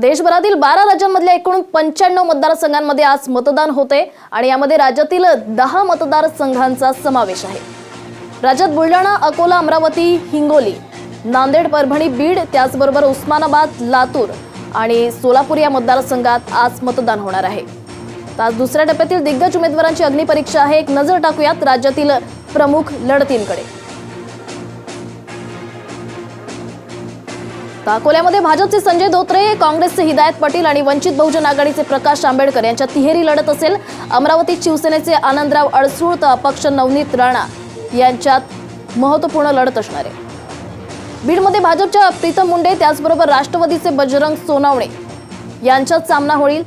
देशभरातील बारा राज्यांमधल्या एकूण पंच्याण्णव मतदारसंघांमध्ये आज मतदान होते आणि यामध्ये राज्यातील दहा मतदारसंघांचा समावेश आहे. राज्यात बुलढाणा अकोला अमरावती हिंगोली नांदेड परभणी बीड त्याचबरोबर उस्मानाबाद लातूर आणि सोलापूर या मतदारसंघात आज मतदान होणार आहे. आज दुसऱ्या टप्प्यातील दिग्गज उमेदवारांची अग्निपरीक्षा आहे. एक नजर टाकूयात राज्यातील प्रमुख लढतींकडे. तर अकोल्यामध्ये भाजपचे संजय धोत्रे काँग्रेसचे हिदायत पाटील आणि वंचित बहुजन आघाडीचे प्रकाश आंबेडकर यांच्या तिहेरी लढत असेल. अमरावतीत शिवसेनेचे आनंदराव अडसूळ तर अपक्ष नवनीत राणा यांच्यात महत्त्वपूर्ण लढत असणार आहे. बीडमध्ये भाजपच्या प्रीतम मुंडे त्याचबरोबर राष्ट्रवादीचे बजरंग सोनावणे यांच्यात सामना होईल.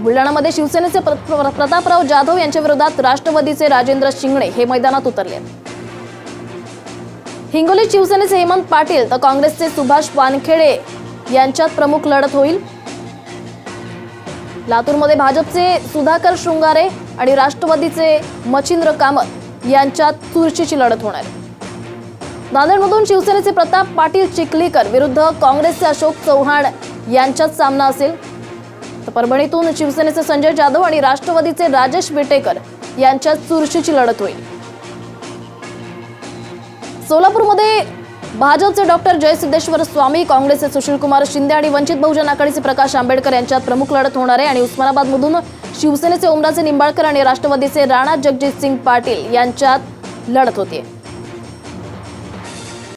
बुलढाणामध्ये शिवसेनेचे प्र- प्रतापराव जाधव यांच्या विरोधात राष्ट्रवादीचे राजेंद्र शिंगणे हे मैदानात उतरले हिंगोली शिवसेनेचे हेमंत पाटील तर काँग्रेसचे सुभाष वानखेडे यांच्यात प्रमुख लढत होईल. लातूरमध्ये भाजपचे सुधाकर शृंगारे आणि राष्ट्रवादीचे मच्छिंद्र कामत यांच्यात चुरशीची लढत होणार नांदेडमधून शिवसेनेचे प्रताप पाटील चिखलीकर विरुद्ध काँग्रेसचे अशोक चव्हाण यांच्यात सामना असेल. तर परभणीतून शिवसेनेचे संजय जाधव आणि राष्ट्रवादीचे राजेश विटेकर यांच्यात चुरशीची लढत होईल. सोलापूरमध्ये भाजपचे डॉक्टर जयसिद्धेश्वर स्वामी काँग्रेसचे सुशीलकुमार शिंदे आणि वंचित बहुजन आघाडीचे प्रकाश आंबेडकर यांच्यात प्रमुख लढत होणार आहे. आणि उस्मानाबादमधून शिवसेनेचे ओमराजे निंबाळकर आणि राष्ट्रवादीचे राणा जगजित सिंग पाटील यांच्यात लढत होते